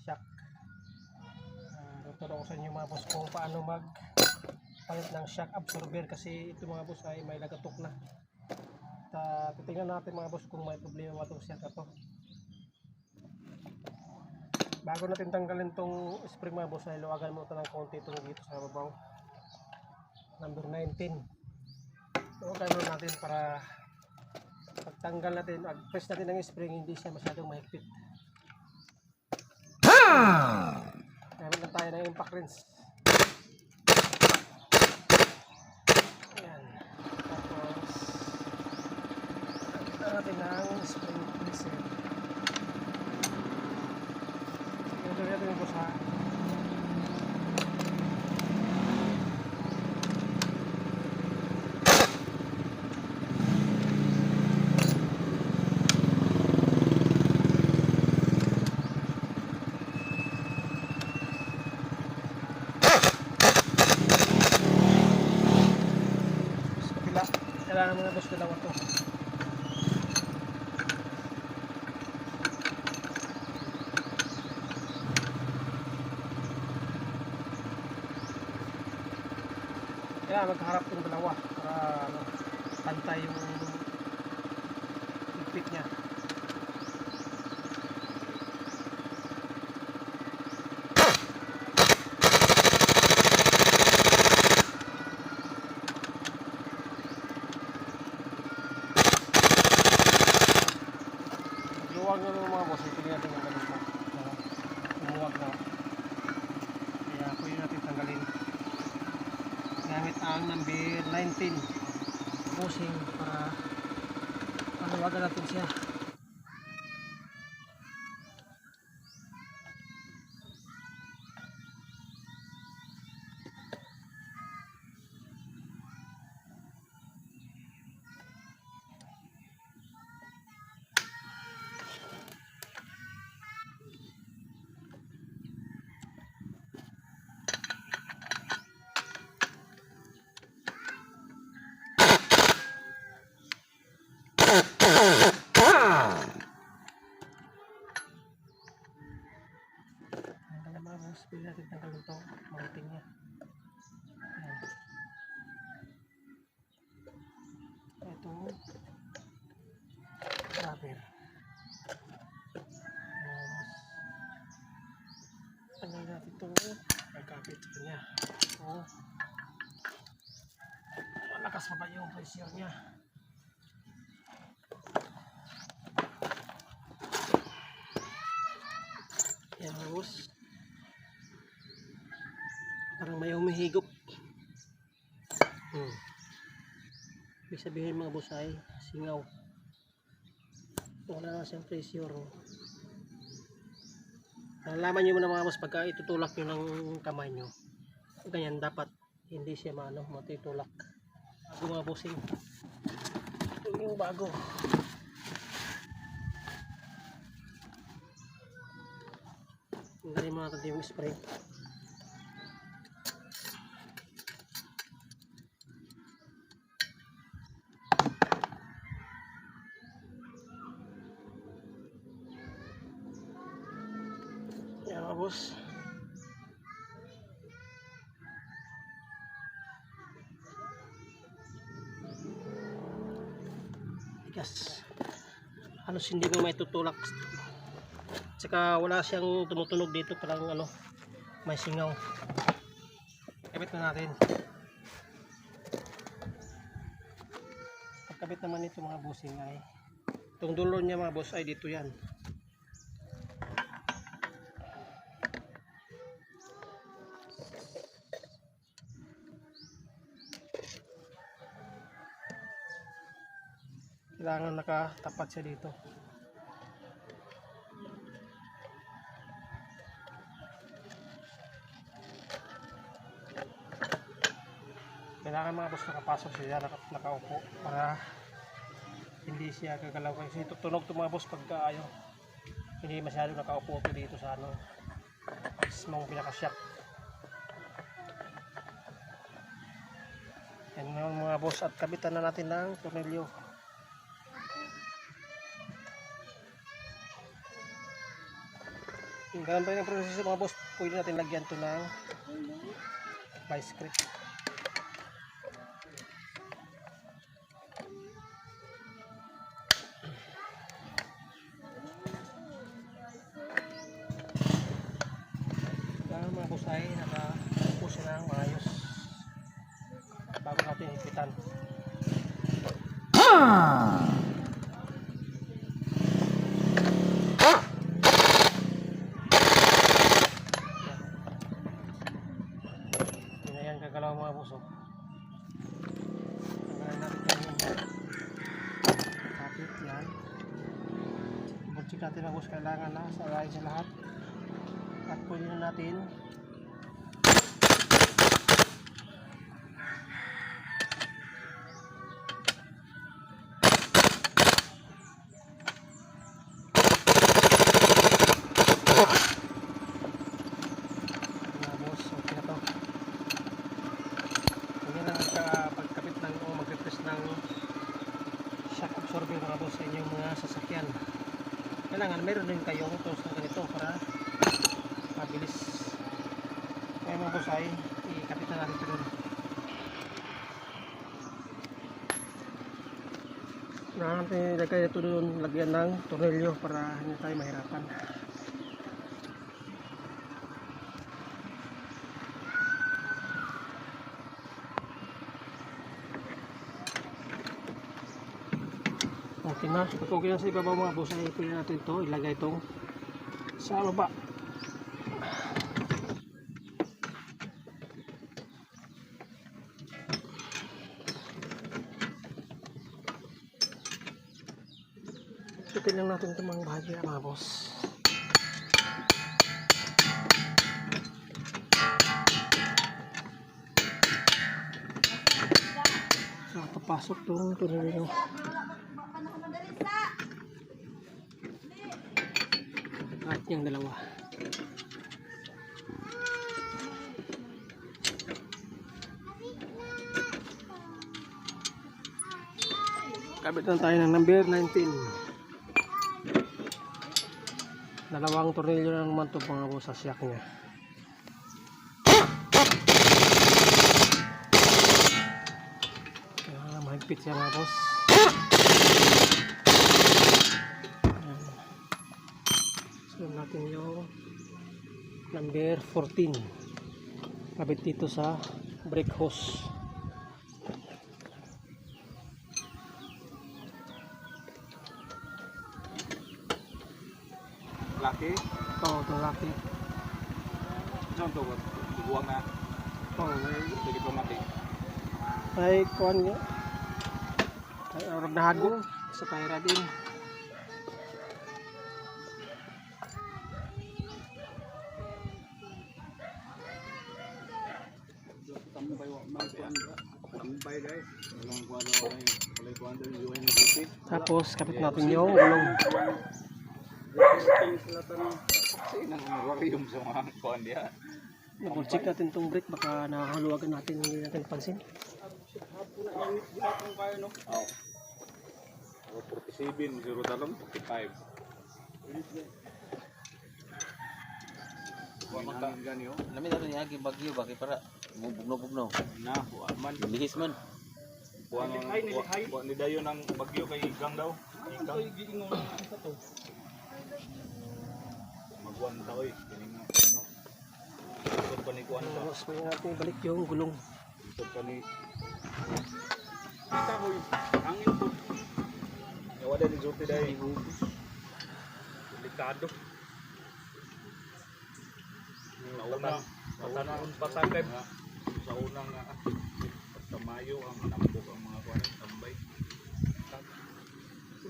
shock. Uh, tuturo ko sa inyo mga boss kung paano mag palit ng shock absorber kasi ito mga boss ay may nagatok na. Titingnan natin mga boss kung may problema itong shock na. Bago natin tanggalin tong spring mga boss ay luwagan mo ito ng konti itong dito sa babaw. Number 19. Luwagan mo natin para pagtanggal natin, pag-press natin ng spring, hindi siya masyadong mahigpit. Gamit na tayo ng impact rinse. Ayan. Tapos, natin ng spring freezer. Ito natin yung busa. sa kabila. Kailangan mga boss dalawa to. Kaya magkaharap yung dalawa para ano, pantay yung higpit niya. Luwag na ng mga boss, ito natin yung ganito. Uh, umuwag na. Kaya pwede natin tanggalin. Gamit ang number 19. Pusing para paluwagan natin siya. Tanggal Kanya. Ito. Malakas pa ba yung pressure niya? Yan boss. Parang may humihigop. Hmm. Ibig sabihin mga boss ay singaw. Wala na siyang pressure. Nalaman nyo muna mga boss pagka itutulak nyo ng kamay nyo. Ganyan dapat hindi siya maano, matutulak. Bago mga bossing. Ito yung bago. Tanggalin mo natin yung spray. Boss. Tigas. Halos hindi mo may tutulak Tsaka wala siyang tumutunog dito parang ano may singaw. Kabit na natin. Pagkabit naman ito mga bossing ay itong dulo niya mga boss ay dito yan. Kailangan nakatapat siya dito. kailangan mga boss nakapasok siya naka, nakaupo para hindi siya gagalaw. Kasi tutunog to mga boss pagka ayaw hindi masyado nakaupo to dito sa ano mismong pinaka-shock yan mga boss at kabitan na natin ng tornilyo Ganun pa rin ang proseso mga boss. Pwede natin lagyan to ng vice grip. Ay nakapupo siya ng maayos bago natin hipitan. Yun na yan kagalaw mga puso. Tanggalin natin yan. Kapit yan. Puso. Kailangan na sa sa lahat. At na natin ng mag-replace ng shock absorber mga boss sa inyong mga sasakyan. Kailangan meron din kayong tools na ganito para mabilis. Kaya mga boss ay ikapit na natin ito doon. Na natin ilagay ito doon, lagyan ng tornilyo para hindi tayo mahirapan. Okay na. Pag okay na sa ibabaw mga boss, ay pwede natin ito ilagay itong sa baba. Ikutin lang natin itong mga bahagi mga boss. Nakapasok itong tunilyo. At yung dalawa. Kabit na tayo ng number 19. Dalawang tornilyo na naman ito mga boss sa siyak niya. Mahigpit siya mga boss. Sunod natin yung number 14. Kabit dito sa brake hose. Laki. Ito, ito laki. Saan to? Buwang na. Ito, may, Ito diplomatic. may kuhan niya. May orag na hagong sa tayra din. Tambay wa man kuan. Tambay guys. Walang kuan walay walay kuan din yung UN gupit. Tapos, kapit natin yung gulong. Sinang aquarium sa mga kuan diha. Double check natin itong brake. Baka nakahaluwagan natin, hindi natin pansin. Oh. 47 zero talong 45. Kuan man ta gani oh. Lami na rin yagi bagyo baki para mubugno-bugno. Na, kuan man. Lihis man. Kuan ang kuan ni dayon ang bagyo kay Igang daw. Igang. Magwan ta oy. Nga ano. Ito pa ni kuan ta. Tapos, pwede natin ibalik yung gulong. Ito pa ni Kita hoy. Angin po. Yawa din Zulti dai. Delikado. Sa unang patagay sa unang uh, sa Mayo ang nambok ang mga kuan tambay.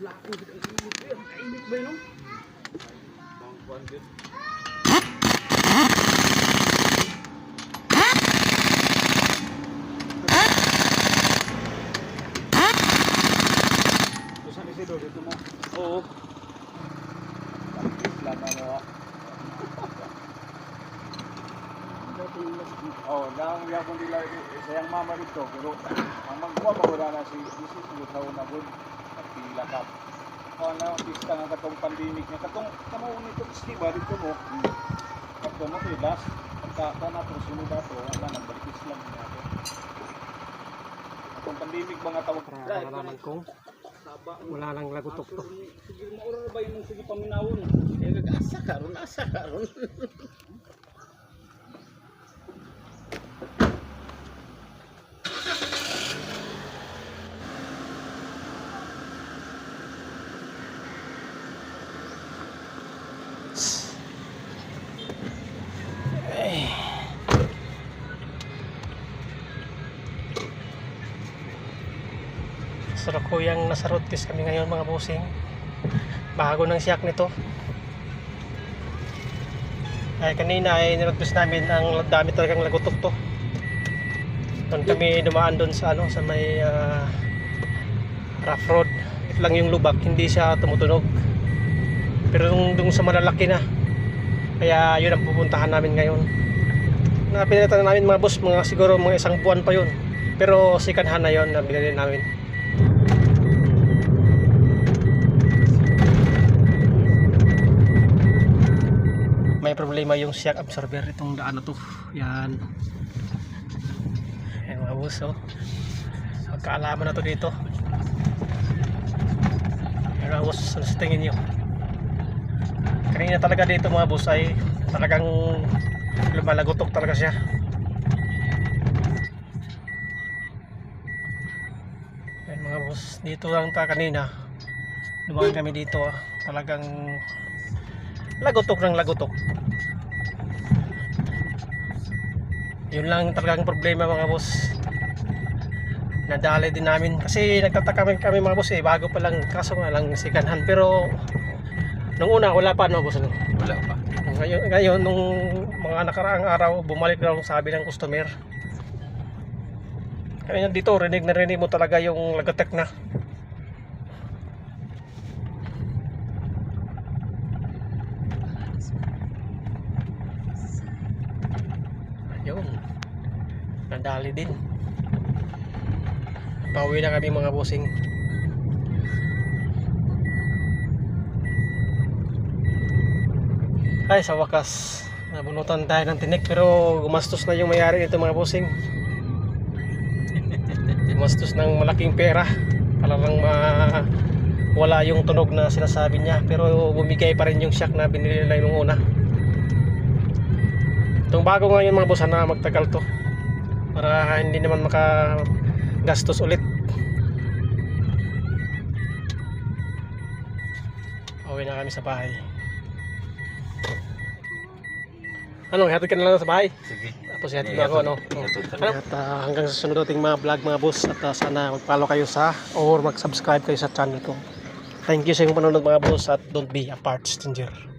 Lako gid ang init ba? Kainit ba no? Mga kuan gid. Oo. Isla na mo. ah. Oh, nang yapon nila sayang mama dito pero ang magkuha pa wala na si Isis mo sa una gud at pila ka. kung ano, pista nga katong pandemic nga katong kamo nito di ba dito mo. Katong mo to last pagka ka na to sunod ato wala nang balik lang nato. Katong pandemic ba nga tawag Para malaman kung wala lang lagutok to. Sige mo oras ba yung sige paminawon. Asa karon, asa karon. Sa Rukuyang nasa road test kami ngayon mga busing. Bago ng siyak nito. Ay kanina ay test namin ang dami talagang lagutok to. Doon kami dumaan doon sa ano sa may ah, rough road. Ito lang yung lubak, hindi siya tumutunog. Pero nung, nung sa malalaki na. Kaya yun ang pupuntahan namin ngayon. Na pinalitan na namin mga boss, mga siguro mga isang buwan pa yun. Pero second hand na yun na binili namin. Problema yung shock absorber itong daan na to. Yan. Yan mga boss oh. Magkaalaman na to dito. Yan mga boss ano sa tingin nyo kanina talaga dito mga boss ay talagang lumalagotok talaga siya. Yan mga boss dito lang ta kanina. Dumaan kami dito ah. talagang lagotok ng lagotok. Yun lang talagang problema mga boss. Nadali din namin. Kasi nagtataka kami, kami mga boss eh. Bago pa lang kaso nga lang second hand pero nung una wala pa no boss? No? Wala pa. ngayon, ngayon nung mga nakaraang araw bumalik na sabi ng customer. Kaya dito rinig na rinig mo talaga yung lagatek na Nadali din. Pauwi na kami mga bossing. Ay, sa wakas. Nabunutan tayo ng tinik pero gumastos na yung mayari nito mga bossing. gumastos ng malaking pera. Para lang ma wala yung tunog na sinasabi niya pero bumigay pa rin yung shock na binili nila yung una. Itong bago ngayon mga boss, sana magtagal to. Para hindi naman maka gastos ulit. Uwi na kami sa bahay. Ano, hatid ka na lang sa bahay. Sige. Tapos hatid na ako, ano. Ano? At ah, hanggang sa sunod nating mga vlog mga boss at ah, sana mag-follow kayo sa or mag-subscribe kayo sa channel ko. Thank you sa inyong panonood mga boss at don't be a part stranger.